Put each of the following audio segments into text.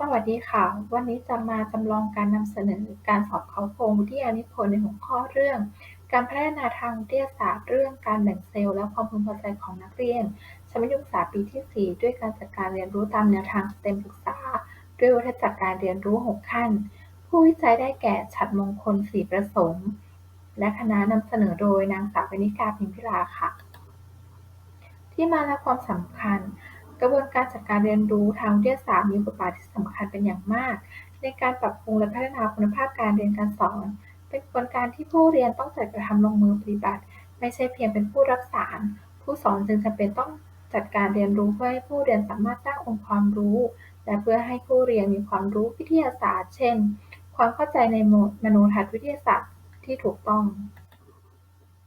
สวัสดีค่ะ วันนี้จะมาจำลองการนำเสนอการสอบเขาโครงวิทยานิพนธ์ในหัวข้อเรื่อง การพัฒนาทางวิทยาศาสตร์เรื่องการแบ่งเซลล์และความพึงพอใจของนักเรียนชั้นมัธยมศึกษาปีที่ 4 ด้วยการจัดการเรียนรู้ตามแนวทางสเต็มศึกษา ด้วยวัฏจักรการเรียนรู้ 6 ขั้น ผู้วิจัยได้แก่ฉัตรมงคลศรีประสงค์และคณะนำเสนอโดยนางสาววนิกาพิมพิลาค่ะ ที่มาและความสำคัญ กระบวนการจัดการเรียนรู้ทางวิทยาศาสตร์มีบทบาทที่สำคัญเป็นอย่างมาก ในการปรับปรุงและพัฒนาคุณภาพการเรียนการสอน เป็นกระบวนการที่ผู้เรียนต้องจัดกระทำลงมือปฏิบัติ ไม่ใช่เพียงเป็นผู้รับสาร ผู้สอนจึงจำเป็นต้องจัดการเรียนรู้เพื่อให้ผู้เรียนสามารถสร้างองค์ความรู้ และเพื่อให้ผู้เรียนมีความรู้วิทยาศาสตร์ เช่น ความเข้าใจในมโนทัศน์วิทยาศาสตร์ที่ถูกต้อง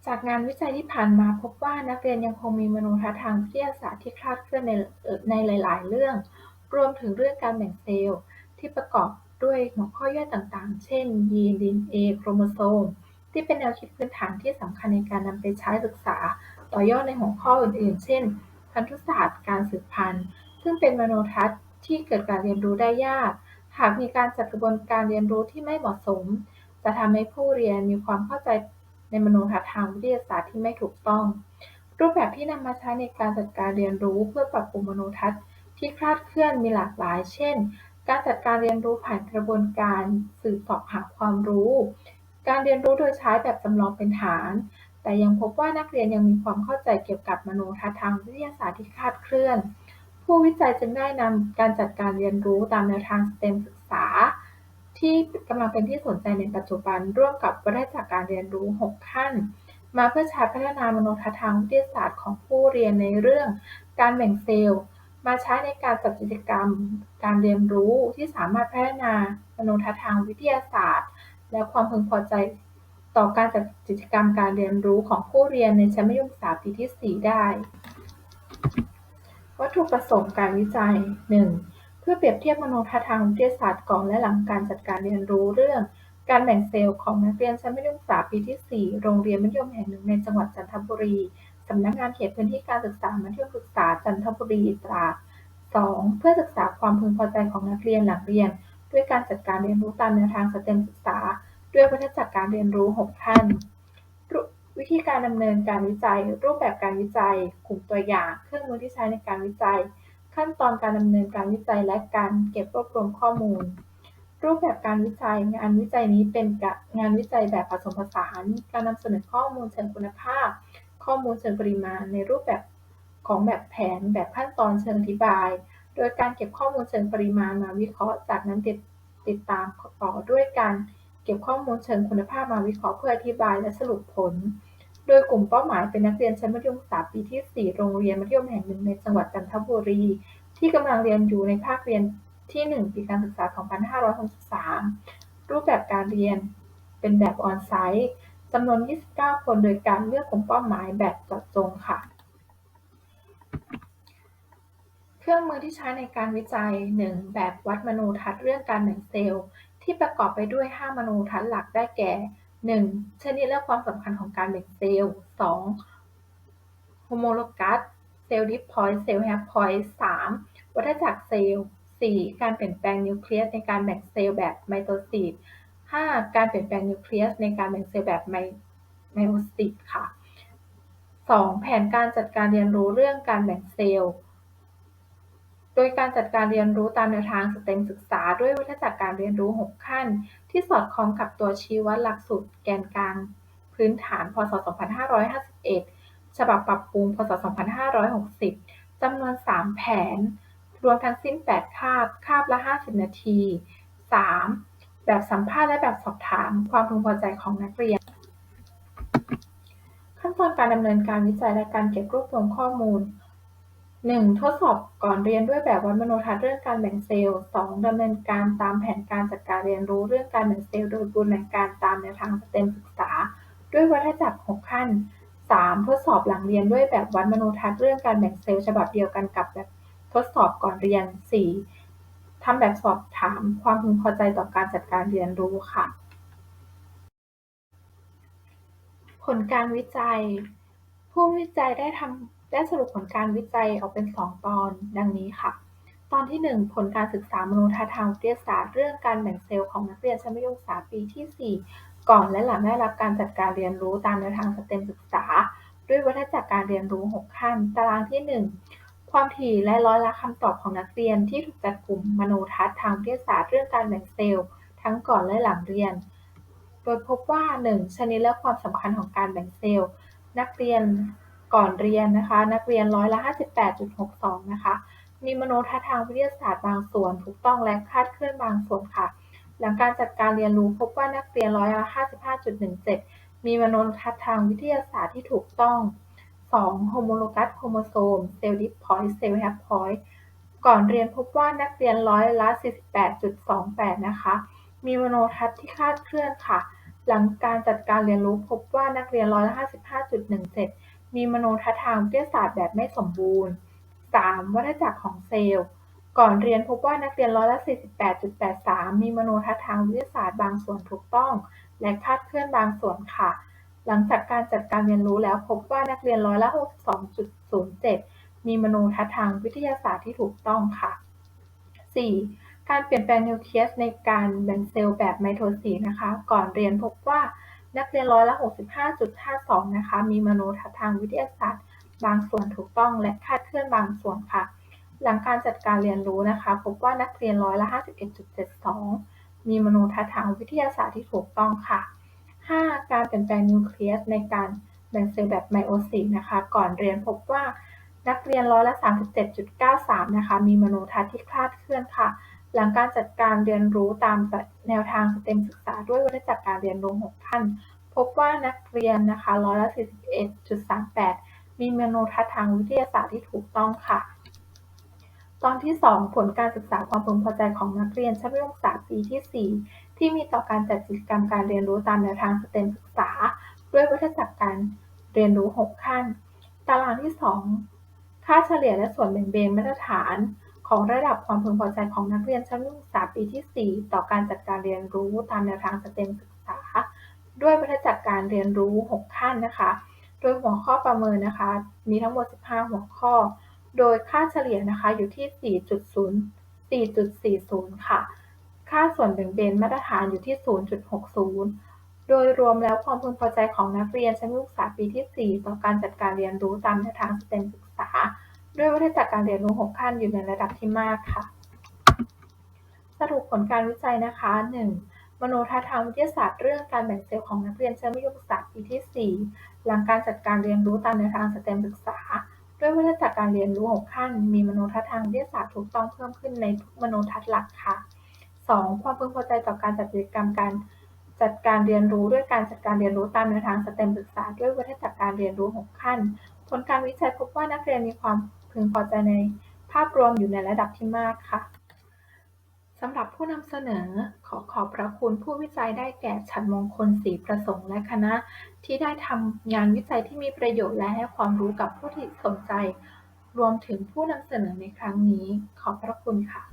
จากงานวิจัยที่ผ่านมาพบว่านักเรียนยังคงมีมโนทัศน์ทางวิทยาศาสตร์ที่คลาดเคลื่อนในในหลาย ๆ เรื่อง รวมถึงเรื่องการแบ่งเซลล์ที่ประกอบด้วยหัวข้อย่อยต่าง ๆ เช่น ยีนดีเอ็นเอโครโมโซม ที่เป็นแนวคิดพื้นฐานที่สำคัญในการนำไปใช้ศึกษา ต่อยอดในหัวข้ออื่น ๆ เช่น พันธุศาสตร์ การสืบพันธุ์ ซึ่งเป็นมโนทัศน์ที่เกิดการเรียนรู้ได้ยาก หากมีการจัดกระบวนการเรียนรู้ที่ไม่เหมาะสม จะทำให้ผู้เรียนมีความเข้าใจ ในมโนทัศน์ทางวิทยาศาสตร์ที่ไม่ถูกต้อง รูปแบบที่นำมาใช้ในการจัดการเรียนรู้เพื่อปรับปรุงมโนทัศน์ที่คลาดเคลื่อนมีหลากหลาย เช่น การจัดการเรียนรู้ผ่านกระบวนการสืบสาะหาความรู้ การเรียนรู้โดยใช้แบบจำลองเป็นฐาน แต่ยังพบว่านักเรียนยังมีความเข้าใจเกี่ยวกับมโนทัศน์ทางวิทยาศาสตร์ที่คลาดเคลื่อน ผู้วิจัยจึงได้นำการจัดการเรียนรู้ตามแนวทาง STEM ศึกษา ที่กำลังเป็นที่สนใจในปัจจุบัน ร่วมกับวัฏจักรการเรียนรู้ 6 ขั้น มาเพื่อใช้พัฒนามโนทัศน์ทางวิทยาศาสตร์ของผู้เรียนในเรื่องการแบ่งเซลล์ มาใช้ในการจัดกิจกรรม การเรียนรู้ที่สามารถพัฒนามโนทัศน์ทางวิทยาศาสตร์ และความพึงพอใจต่อการจัดกิจกรรมการเรียนรู้ของผู้เรียนในชั้นมัธยมศึกษาปีที่ 4 ได้ วัตถุประสงค์การวิจัย 1. เพื่อเปรียบเทียบมโนทัศน์ทางวิทยาศาสตร์ก่อนและหลังการจัดการเรียนรู้เรื่อง การแบ่งเซลล์ของนักเรียนชั้นมัธยมศึกษาปีที่ 4 โรงเรียนมัธยมแห่งหนึ่งในจังหวัดจันทบุรี สำนักงานเขตพื้นที่การศึกษามัธยมศึกษาจันทบุรีตราด 2. เพื่อศึกษาความพึงพอใจของนักเรียนหลังเรียน ด้วยการจัดการเรียนรู้ตามแนวทางสเต็มศึกษา ด้วยวัฏจักรการเรียนรู้ 6 ขั้น วิธีการดำเนินการวิจัย รูปแบบการวิจัย กลุ่มตัวอย่าง เครื่องมือที่ใช้ในการวิจัย ขั้นตอนการดำเนินการวิจัยและการเก็บรวบรวมข้อมูล รูปแบบการวิจัย งานวิจัยนี้เป็นงานวิจัยแบบผสมผสาน การนำเสนอข้อมูลเชิงคุณภาพ ข้อมูลเชิงปริมาณ ในรูปแบบของแบบแผน แบบขั้นตอนเชิงอธิบาย โดยการเก็บข้อมูลเชิงปริมาณมาวิเคราะห์ จากนั้นติดติดตามต่อด้วยการเก็บข้อมูลเชิงคุณภาพมาวิเคราะห์เพื่ออธิบายและสรุปผล โดยกลุ่มเป้าหมายเป็นนักเรียนชั้นมัธยมศึกษาปีที่ 4 โรงเรียนมัธยมแห่งหนึ่งในจังหวัดจันทบุรี ที่กำลังเรียนอยู่ในภาคเรียนที่ 1 ปีการศึกษา 2563 รูปแบบการเรียนเป็นแบบออนไซต์จำนวน 29 คน โดยการเลือกกลุ่มเป้าหมายแบบเจาะจงค่ะ เครื่องมือที่ใช้ในการวิจัย 1. แบบวัดมโนทัศน์เรื่องการแบ่งเซลล์ ที่ประกอบไปด้วย 5 มโนทัศน์หลักได้แก่ 1. ชนิดและความสำคัญของการแบ่งเซลล์ 2. โฮโมโลกัส เซลล์ดิปพอยต์เซลล์แฮปพอยต์ 3. วัฏจักรเซลล์ 4. การเปลี่ยนแปลงนิวเคลียสในการแบ่งเซลล์แบบไมโตซิส 5. การเปลี่ยนแปลงนิวเคลียสในการแบ่งเซลล์แบบไมโอซิสค่ะ 2. แผนการจัดการเรียนรู้เรื่องการแบ่งเซลล์ โดยการจัดการเรียนรู้ตามแนวทางสเต็มศึกษาด้วยวัฏจักรการเรียนรู้ 6 ขั้น ที่สอดคล้องกับตัวชี้วัดหลักสูตรแกนกลาง พื้นฐาน พศ.2551 ฉบับปรับปรุง พศ.2560 จำนวน 3 แผน รวมทั้งสิ้น 8 คาบ คาบละ 50 นาที 3. แบบสัมภาษณ์และแบบสอบถาม ความพึงพอใจของนักเรียน ขั้นตอนการดำเนินการวิจัยและการเก็บรวบรวมข้อมูล 1. ทดสอบก่อนเรียนด้วยแบบวัดมโนทัศน์เรื่องการแบ่งเซลล์ 2. ดำเนินการตามแผนการจัดการเรียนรู้เรื่องการแบ่งเซลล์โดยบูรณาการตามแนวทางสเต็มศึกษา ด้วยวัฏจักร6ขั้น 3. ทดสอบหลังเรียนด้วยแบบวัดมโนทัศน์เรื่องการแบ่งเซลล์ฉบับเดียวกันกับแบบทดสอบก่อนเรียน 4. ทำแบบสอบถามความพึงพอใจต่อการจัดการเรียนรู้ค่ะ ผลการวิจัย ผู้วิจัยได้ทำ ได้สรุปผลการวิจัยออกเป็น 2 ตอน ดังนี้ค่ะ ตอนที่ 1 ผลการศึกษามโนทัศน์ทางวิทยาศาสตร์เรื่องการแบ่งเซลล์ของนักเรียนชั้นมัธยมศึกษาปีที่ 4 ก่อนและหลังได้รับการจัดการเรียนรู้ตามแนวทางสเต็มศึกษา ด้วยวัฏจักรการเรียนรู้ 6 ขั้น ตารางที่ 1ความถี่และร้อยละคำตอบของนักเรียนที่ถูกจัดกลุ่มมโนทัศน์ทางวิทยาศาสตร์เรื่องการแบ่งเซลล์ ทั้งก่อนและหลังเรียน โดยพบว่า 1. ชนิดและความสำคัญของการแบ่งเซลล์ นักเรียน ก่อนเรียนนะคะ นักเรียนร้อยละ 58.62 นะคะ มีมโนทัศน์ทางวิทยาศาสตร์บางส่วน ถูกต้องและคาดเคลื่อนบางส่วนค่ะ หลังการจัดการเรียนรู้พบว่านักเรียนร้อยละ 55.17 มีมโนทัศน์ทางวิทยาศาสตร์ที่ถูกต้อง 2. โฮโมโลกัสโครโมโซมเซลล์ดิพอยต์เซลล์แฮปพอยต์ก่อนเรียนพบว่านักเรียนร้อยละ 48.28 นะคะ มีมโนทัศน์ที่คาดเคลื่อนค่ะ หลังการจัดการเรียนรู้พบว่านักเรียนร้อยละ 55.17 มีมโนทัศน์ทางวิทยาศาสตร์แบบไม่สมบูรณ์ 3. วัฏจักรของเซลล์ ก่อนเรียนพบว่านักเรียนร้อยละ48.83 มีมโนทัศน์ทางวิทยาศาสตร์บางส่วนถูกต้อง และคลาดเคลื่อนบางส่วนค่ะ หลังจากการจัดการเรียนรู้แล้วพบว่านักเรียนร้อยละ62.07 มีมโนทัศน์ทางวิทยาศาสตร์ที่ถูกต้องค่ะ 4. การเปลี่ยนแปลงนิวเคลียสในการแบ่งเซลล์แบบไมโทซีนะคะ ก่อนเรียนพบว่า นักเรียนร้อยละ 65.52 นะคะ มีมโนทัศน์ทางวิทยาศาสตร์ บางส่วนถูกต้องและคาดเคลื่อนบางส่วนค่ะ หลังการจัดการเรียนรู้นะคะ พบว่านักเรียนร้อยละ 51.72 มีมโนทัศน์ทางวิทยาศาสตร์ที่ถูกต้องค่ะ 5. การเปลี่ยนแปลงนิวเคลียสในการแบ่งเซลล์แบบไมโอซีสนะคะ ก่อนเรียนพบว่านักเรียนร้อยละ 37.93 นะคะ มีมโนทัศน์ที่คลาดเคลื่อนค่ะ หลังการจัดการเรียนรู้ตามแนวทางสเต็มศึกษาด้วยวัฏจักรการเรียนรู้ 6 ขั้น พบว่านักเรียนนะคะร้อยละ41.38 มีมโนทัศน์ทางวิทยาศาสตร์ที่ถูกต้องค่ะ ตอนที่ 2 ผลการศึกษาความพึงพอใจของนักเรียนชั้นมัธยมศึกษาปีที่ 4 ที่มีต่อการจัดกิจกรรมการเรียนรู้ตามแนวทางสเต็มศึกษา ด้วยวัฏจักรการเรียนรู้ 6 ขั้น ตารางที่ 2 ค่าเฉลี่ยและส่วนแบ่งเบนมาตรฐาน ของระดับความพึงพอใจของนักเรียนชั้นมัธยมศึกษาปีที่ 4 ต่อการจัดการเรียนรู้ตามแนวทางสเต็มศึกษา ด้วยวัฏจักรการเรียนรู้ 6 ขั้นนะคะ โดยหัวข้อประเมินนะคะ มีทั้งหมด 15 หัวข้อ โดยค่าเฉลี่ยนะคะอยู่ที่ 4.0 4.40 ค่ะ ค่าส่วนแบ่งเบนมาตรฐานอยู่ที่ 0.60 โดยรวมแล้วความพึงพอใจของนักเรียนชั้นศึกษาปีที่ 4 ต่อการจัดการเรียนรู้ตามแนวทางสเต็มศึกษา ด้วยวัฏจักรการเรียนรู้ 6 ขั้นอยู่ในระดับที่มากค่ะ สรุปผลการวิจัยนะคะ 1. มโนทัศน์ทางวิทยาศาสตร์เรื่องการแบ่งเซลล์ของนักเรียนชั้นมัธยมศึกษาปีที่ 4 หลังการจัดการเรียนรู้ตามแนวทางสเต็มศึกษา ด้วยวัฏจักรการเรียนรู้ 6 ขั้น มีมโนทัศน์ทางวิทยาศาสตร์ถูกต้องเพิ่มขึ้นในทุกมโนทัศน์หลักค่ะ 2. ความพึงพอใจต่อการจัดกิจกรรมการจัดการเรียนรู้ด้วยการจัดการเรียนรู้ตามแนวทางสเต็มศึกษา ด้วยวัฏจักรการเรียนรู้ 6 ขั้น ผลการวิจัยพบว่านักเรียนมีความ พึงพอใจในภาพรวมอยู่ในระดับที่มากค่ะสำหรับผู้นำเสนอขอขอบพระคุณผู้วิจัยได้แก่ฉันมงคลศรีประสงค์และคณะ ที่ได้ทำงานวิจัยที่มีประโยชน์และให้ความรู้กับผู้ที่สนใจ รวมถึงผู้นำเสนอในครั้งนี้ ขอบพระคุณค่ะ